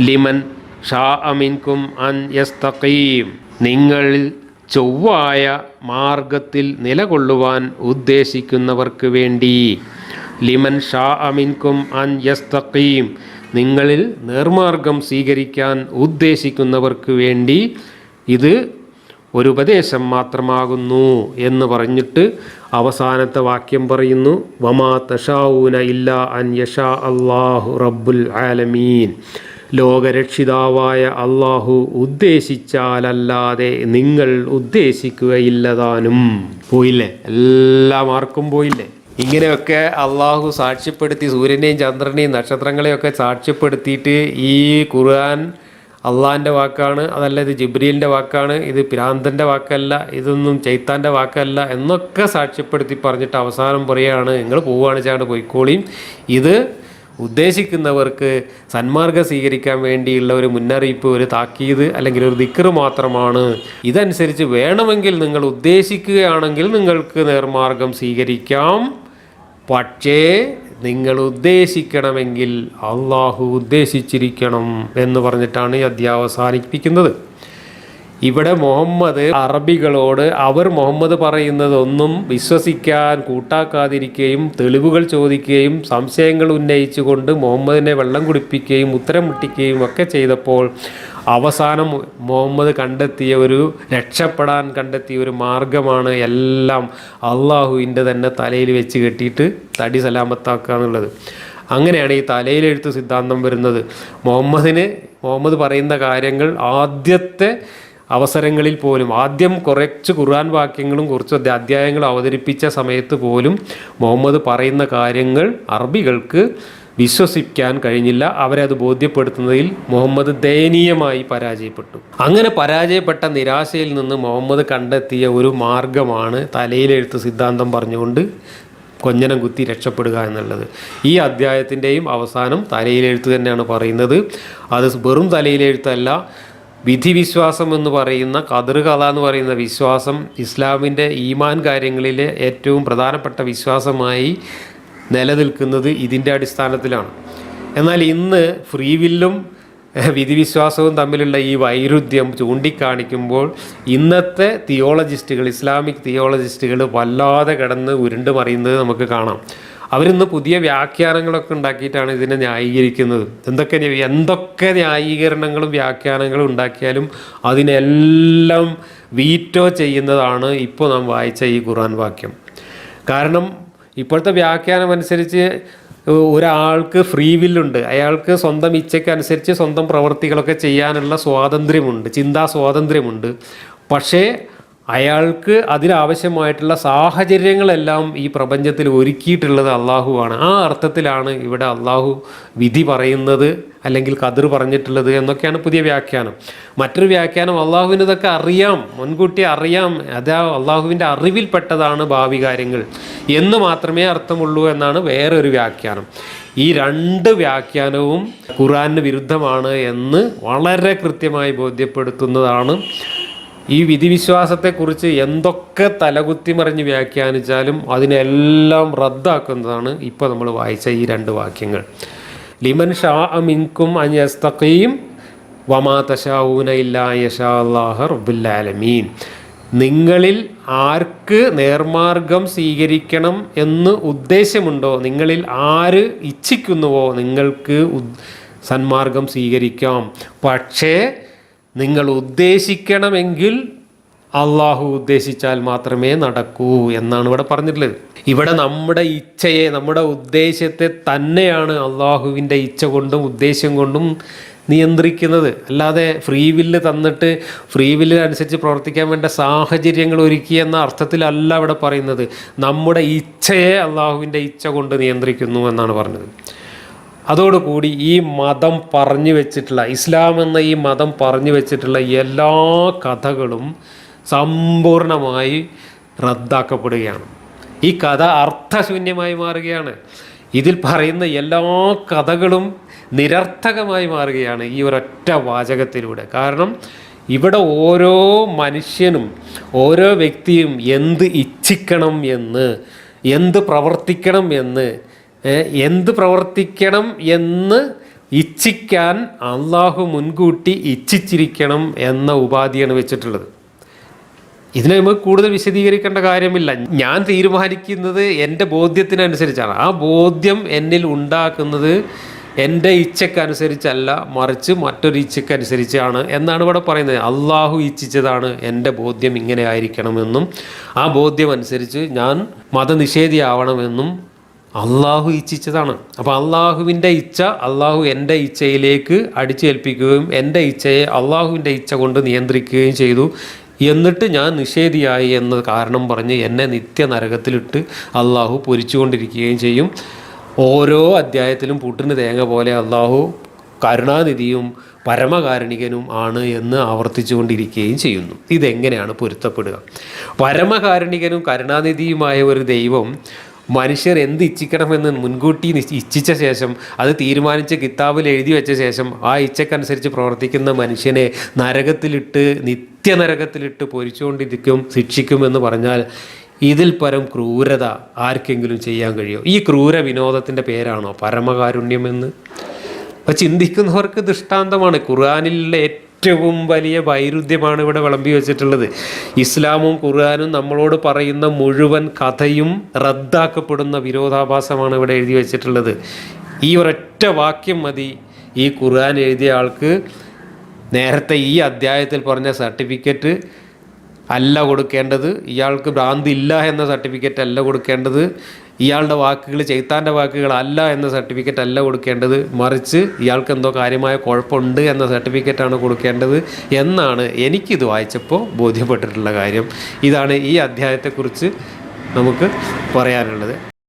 ലിമൻ ഷാ അമിൻകും അൻ യസ്തഖീം. നിങ്ങളിൽ ചൊവ്വായ മാർഗത്തിൽ നിലകൊള്ളുവാൻ ഉദ്ദേശിക്കുന്നവർക്ക് വേണ്ടി. ലിമൻ ഷാ അമിൻകും അൻ യസ്തഖീം. നിങ്ങളിൽ നേർമാർഗം സ്വീകരിക്കാൻ ഉദ്ദേശിക്കുന്നവർക്ക് വേണ്ടി ഇത് ഒരു ഉപദേശം മാത്രമാകുന്നു എന്ന് പറഞ്ഞിട്ട് അവസാനത്തെ വാക്യം പറയുന്നു. വമാ തഷാവൂന ഇല്ല അൻ യഷാ അള്ളാഹു റബ്ബുൽ ആലമീൻ. ലോകരക്ഷിതാവായ അള്ളാഹു ഉദ്ദേശിച്ചാലല്ലാതെ നിങ്ങൾ ഉദ്ദേശിക്കുകയില്ലതാനും. പോയില്ലേ? എല്ലാ മാർക്കും പോയില്ലേ? ഇങ്ങനെയൊക്കെ അള്ളാഹു സാക്ഷ്യപ്പെടുത്തി സൂര്യനെയും ചന്ദ്രനെയും നക്ഷത്രങ്ങളെയൊക്കെ സാക്ഷ്യപ്പെടുത്തിയിട്ട് ഈ ഖുർആൻ അള്ളാഹിന്റെ വാക്കാണ് അതല്ല ഇത് ജിബ്രീലിന്റെ വാക്കാണ് ഇത് പിരാന്തന്റെ വാക്കല്ല ഇതൊന്നും ചൈത്താന്റെ വാക്കല്ല എന്നൊക്കെ സാക്ഷ്യപ്പെടുത്തി പറഞ്ഞിട്ട് അവസാനം പറയുകയാണ്. നിങ്ങൾ പോവുകയാണ് ചാണ്ട് പോയിക്കോളിയും ഇത് ഉദ്ദേശിക്കുന്നവർക്ക് സന്മാർഗം സ്വീകരിക്കാൻ വേണ്ടിയുള്ള ഒരു മുന്നറിയിപ്പ് ഒരു താക്കീത് അല്ലെങ്കിൽ ഒരു ദിക്കറ് മാത്രമാണ്. ഇതനുസരിച്ച് വേണമെങ്കിൽ നിങ്ങൾ ഉദ്ദേശിക്കുകയാണെങ്കിൽ നിങ്ങൾക്ക് നേർമാർഗം സ്വീകരിക്കാം. പക്ഷേ നിങ്ങൾ ഉദ്ദേശിക്കണമെങ്കിൽ അള്ളാഹു ഉദ്ദേശിച്ചിരിക്കണം എന്ന് പറഞ്ഞിട്ടാണ് ഈ അധ്യായം അവസാനിപ്പിക്കുന്നത്. ഇവിടെ മുഹമ്മദ് അറബികളോട് അവർ മുഹമ്മദ് പറയുന്നതൊന്നും വിശ്വസിക്കാൻ കൂട്ടാക്കാതിരിക്കുകയും തെളിവുകൾ ചോദിക്കുകയും സംശയങ്ങൾ ഉന്നയിച്ചുകൊണ്ട് മുഹമ്മദിനെ വെള്ളം കുടിപ്പിക്കുകയും ഉത്തരം മുട്ടിക്കുകയും ഒക്കെ ചെയ്തപ്പോൾ അവസാനം മുഹമ്മദ് കണ്ടെത്തിയ ഒരു രക്ഷപ്പെടാൻ കണ്ടെത്തിയ ഒരു മാർഗമാണ് എല്ലാം അള്ളാഹുവിന്റെ തന്നെ തലയിൽ വെച്ച് കെട്ടിയിട്ട് തടി സലാമത്താക്കുക എന്നുള്ളത്. അങ്ങനെയാണ് ഈ തലയിലെഴുത്ത് സിദ്ധാന്തം വരുന്നത്. മുഹമ്മദിന് മുഹമ്മദ് പറയുന്ന കാര്യങ്ങൾ ആദ്യത്തെ അവസരങ്ങളിൽ പോലും ആദ്യം കുറച്ച് ഖുർആൻ വാക്യങ്ങളും കുറച്ച് അധ്യായങ്ങളും അവതരിപ്പിച്ച സമയത്ത് പോലും മുഹമ്മദ് പറയുന്ന കാര്യങ്ങൾ അറബികൾക്ക് വിശ്വസിക്കാൻ കഴിഞ്ഞില്ല. അവരെ അത് ബോധ്യപ്പെടുത്തുന്നതിൽ മുഹമ്മദ് ദയനീയമായി പരാജയപ്പെട്ടു. അങ്ങനെ പരാജയപ്പെട്ട നിരാശയിൽ നിന്ന് മുഹമ്മദ് കണ്ടെത്തിയ ഒരു മാർഗമാണ് തലയിലെഴുത്ത് സിദ്ധാന്തം പറഞ്ഞുകൊണ്ട് കൊഞ്ഞനം കുത്തി രക്ഷപ്പെടുക എന്നുള്ളത്. ഈ അധ്യായത്തിന്റെയും അവസാനം തലയിലെഴുത്ത് തന്നെയാണ് പറയുന്നത്. അത് വെറും തലയിലെഴുത്തല്ല വിധിവിശ്വാസം എന്ന് പറയുന്ന കതിർകല എന്ന് പറയുന്ന വിശ്വാസം ഇസ്ലാമിന്റെ ഈമാൻ കാര്യങ്ങളിലെ ഏറ്റവും പ്രധാനപ്പെട്ട വിശ്വാസമായി നിലനിൽക്കുന്നത് ഇതിന്റെ അടിസ്ഥാനത്തിലാണ്. എന്നാൽ ഇന്ന് ഫ്രീ വില്ലും വിധിവിശ്വാസവും തമ്മിലുള്ള ഈ വൈരുദ്ധ്യം ചൂണ്ടിക്കാണിക്കുമ്പോൾ ഇന്നത്തെ തിയോളജിസ്റ്റുകൾ ഇസ്ലാമിക് തിയോളജിസ്റ്റുകൾ വല്ലാതെ കിടന്ന് ഉരുണ്ട് മറിയുന്നത് നമുക്ക് കാണാം. അവരിന്ന് പുതിയ വ്യാഖ്യാനങ്ങളൊക്കെ ഉണ്ടാക്കിയിട്ടാണ് ഇതിനെ ന്യായീകരിക്കുന്നത്. എന്തൊക്കെ എന്തൊക്കെ ന്യായീകരണങ്ങളും വ്യാഖ്യാനങ്ങളും ഉണ്ടാക്കിയാലും അതിനെല്ലാം വീറ്റോ ചെയ്യുന്നതാണ് ഇപ്പോൾ നാം വായിച്ച ഈ ഖുർആൻ വാക്യം. കാരണം ഇപ്പോഴത്തെ വ്യാഖ്യാനം അനുസരിച്ച് ഒരാൾക്ക് ഫ്രീ വില്ലുണ്ട്. അയാൾക്ക് സ്വന്തം ഇച്ഛയ്ക്കനുസരിച്ച് സ്വന്തം പ്രവൃത്തികളൊക്കെ ചെയ്യാനുള്ള സ്വാതന്ത്ര്യമുണ്ട് ചിന്താ സ്വാതന്ത്ര്യമുണ്ട് പക്ഷേ അയാൾക്ക് അതിനാവശ്യമായിട്ടുള്ള സാഹചര്യങ്ങളെല്ലാം ഈ പ്രപഞ്ചത്തിൽ ഒരുക്കിയിട്ടുള്ളത് അള്ളാഹുവാണ്. ആ അർത്ഥത്തിലാണ് ഇവിടെ അള്ളാഹു വിധി പറയുന്നത് അല്ലെങ്കിൽ കതിർ പറഞ്ഞിട്ടുള്ളത് എന്നൊക്കെയാണ് പുതിയ വ്യാഖ്യാനം. മറ്റൊരു വ്യാഖ്യാനം അള്ളാഹുവിന് ഇതൊക്കെ അറിയാം മുൻകൂട്ടി അറിയാം. അത് അള്ളാഹുവിന്റെ അറിവിൽപ്പെട്ടതാണ് ഭാവി കാര്യങ്ങൾ. എന്ന് മാത്രമേ അർത്ഥമുള്ളൂ എന്നാണ് വേറൊരു വ്യാഖ്യാനം. ഈ രണ്ട് വ്യാഖ്യാനവും ഖുറാന് വിരുദ്ധമാണ് എന്ന് വളരെ കൃത്യമായി ബോധ്യപ്പെടുത്തുന്നതാണ് ഈ വിധിവിശ്വാസത്തെക്കുറിച്ച് എന്തൊക്കെ തലകുത്തി മറിഞ്ഞ് വ്യാഖ്യാനിച്ചാലും അതിനെല്ലാം റദ്ദാക്കുന്നതാണ് ഇപ്പോൾ നമ്മൾ വായിച്ച ഈ രണ്ട് വാക്യങ്ങൾ. ലിമൻ ഷാ അമിൻകും അഞ്ഞസ്തഖീം വമാ തശാഊന ഇല്ലാ യശാ അല്ലാഹ റബ്ബുല്ലാലമീൻ നിങ്ങളിൽ ആർക്ക് നേർമാർഗം സ്വീകരിക്കണം എന്ന് ഉദ്ദേശമുണ്ടോ? നിങ്ങളിൽ ആര് ഇച്ഛിക്കുന്നുവോ? നിങ്ങൾക്ക് സന്മാർഗം സ്വീകരിക്കാം. പക്ഷേ നിങ്ങൾ ഉദ്ദേശിക്കണമെങ്കിൽ അള്ളാഹു ഉദ്ദേശിച്ചാൽ മാത്രമേ നടക്കൂ എന്നാണ് ഇവിടെ പറഞ്ഞിട്ടുള്ളത്. ഇവിടെ നമ്മുടെ ഇച്ഛയെ നമ്മുടെ ഉദ്ദേശത്തെ തന്നെയാണ് അള്ളാഹുവിന്റെ ഇച്ഛ കൊണ്ടും ഉദ്ദേശം കൊണ്ടും നിയന്ത്രിക്കുന്നത്. അല്ലാതെ ഫ്രീ വില്ല് തന്നിട്ട് ഫ്രീ വില്ലിനനുസരിച്ച് പ്രവർത്തിക്കാൻ വേണ്ട സാഹചര്യങ്ങൾ ഒരുക്കി എന്ന അർത്ഥത്തിലല്ല ഇവിടെ പറയുന്നത്. നമ്മുടെ ഇച്ഛയെ അള്ളാഹുവിന്റെ ഇച്ഛ കൊണ്ട് നിയന്ത്രിക്കുന്നു എന്നാണ് പറഞ്ഞത്. അതോടുകൂടി ഈ മതം പറഞ്ഞു വെച്ചിട്ടുള്ള ഇസ്ലാം എന്ന ഈ മതം പറഞ്ഞു വെച്ചിട്ടുള്ള എല്ലാ കഥകളും സമ്പൂർണമായി റദ്ദാക്കപ്പെടുകയാണ്. ഈ കഥ അർത്ഥശൂന്യമായി മാറുകയാണ്. ഇതിൽ പറയുന്ന എല്ലാ കഥകളും നിരർത്ഥകമായി മാറുകയാണ് ഈ ഒരൊറ്റ വാചകത്തിലൂടെ. കാരണം ഇവിടെ ഓരോ മനുഷ്യനും ഓരോ വ്യക്തിയും എന്ത് ഇച്ഛിക്കണം എന്ന് എന്ത് പ്രവർത്തിക്കണം എന്ന് എന്ത് പ്രവർത്തിക്കണം എന്ന് ഇച്ഛിക്കാൻ അള്ളാഹു മുൻകൂട്ടി ഇച്ഛിച്ചിരിക്കണം എന്ന ഉപാധിയാണ് വെച്ചിട്ടുള്ളത്. ഇതിനെ നമുക്ക് കൂടുതൽ വിശദീകരിക്കേണ്ട കാര്യമില്ല. ഞാൻ തീരുമാനിക്കുന്നത് എന്റെ ബോധ്യത്തിനനുസരിച്ചാണ്. ആ ബോധ്യം എന്നിൽ ഉണ്ടാക്കുന്നത് എന്റെ ഇച്ഛക്കനുസരിച്ചല്ല മറിച്ച് മറ്റൊരു ഇച്ഛക്കനുസരിച്ചാണ് എന്നാണ് ഇവിടെ പറയുന്നത്. അള്ളാഹു ഇച്ഛിച്ചതാണ് എന്റെ ബോധ്യം ഇങ്ങനെ ആയിരിക്കണമെന്നും ആ ബോധ്യം അനുസരിച്ച് ഞാൻ മതനിഷേധിയാവണമെന്നും അള്ളാഹു ഇച്ഛിച്ചതാണ്. അപ്പോൾ അള്ളാഹുവിന്റെ ഇച്ഛ അള്ളാഹു എന്റെ ഇച്ഛയിലേക്ക് അടിച്ചേൽപ്പിക്കുകയും എന്റെ ഇച്ഛയെ അള്ളാഹുവിന്റെ ഇച്ഛ കൊണ്ട് നിയന്ത്രിക്കുകയും ചെയ്തു. എന്നിട്ട് ഞാൻ നിഷേധിയായി എന്ന കാരണം പറഞ്ഞ് എന്നെ നിത്യനരകത്തിലിട്ട് അള്ളാഹു പൊരിച്ചുകൊണ്ടിരിക്കുകയും ചെയ്യും. ഓരോ അധ്യായത്തിലും പുട്ടിന് തേങ്ങ പോലെ അള്ളാഹു കരുണാനിധിയും പരമകാരുണികനും ആണ് എന്ന് ആവർത്തിച്ചുകൊണ്ടിരിക്കുകയും ചെയ്യുന്നു. ഇതെങ്ങനെയാണ് പൊരുത്തപ്പെടുക? പരമകാരുണികനും കരുണാനിധിയുമായ ഒരു ദൈവം മനുഷ്യർ എന്ത് ഇച്ഛിക്കണമെന്ന് മുൻകൂട്ടി ഇച്ഛിച്ച ശേഷം അത് തീരുമാനിച്ച് കിതാബിൽ എഴുതി വെച്ച ശേഷം ആ ഇച്ഛക്കനുസരിച്ച് പ്രവർത്തിക്കുന്ന മനുഷ്യനെ നരകത്തിലിട്ട് നിത്യനരകത്തിലിട്ട് പൊരിച്ചുകൊണ്ടിരിക്കും ശിക്ഷിക്കുമെന്ന് പറഞ്ഞാൽ ഇതിൽ പരം ക്രൂരത ആർക്കെങ്കിലും ചെയ്യാൻ കഴിയുമോ? ഈ ക്രൂര വിനോദത്തിന്റെ പേരാണോ പരമകാരുണ്യമെന്ന്? ചിന്തിക്കുന്നവർക്ക് ദൃഷ്ടാന്തമാണ്. ഖുർആാനിലെ ഏറ്റവും വലിയ വൈരുദ്ധ്യമാണ് ഇവിടെ വിളമ്പി വെച്ചിട്ടുള്ളത്. ഇസ്ലാമും ഖുർആാനും നമ്മളോട് പറയുന്ന മുഴുവൻ കഥയും റദ്ദാക്കപ്പെടുന്ന വിരോധാഭാസമാണ് ഇവിടെ എഴുതി വെച്ചിട്ടുള്ളത്. ഈ ഒരൊറ്റ വാക്യം മതി. ഈ ഖുർആൻ എഴുതിയ ആൾക്ക് നേരത്തെ ഈ അധ്യായത്തിൽ പറഞ്ഞ സർട്ടിഫിക്കറ്റ് അല്ല കൊടുക്കേണ്ടത്. ഇയാൾക്ക് ഭ്രാന്തില്ല എന്ന സർട്ടിഫിക്കറ്റ് അല്ല കൊടുക്കേണ്ടത്. ഇയാളുടെ വാക്കുകൾ ചെയ്ത്താന്റെ വാക്കുകളല്ല എന്ന സർട്ടിഫിക്കറ്റ് അല്ല കൊടുക്കേണ്ടത്. മറിച്ച് ഇയാൾക്ക് എന്തോ കാര്യമായ കുഴപ്പമുണ്ട് എന്ന സർട്ടിഫിക്കറ്റാണ് കൊടുക്കേണ്ടത് എന്നാണ് എനിക്കിത് വായിച്ചപ്പോൾ ബോധ്യപ്പെട്ടിട്ടുള്ള കാര്യം. ഇതാണ് ഈ അധ്യായത്തെക്കുറിച്ച് നമുക്ക് പറയാനുള്ളത്.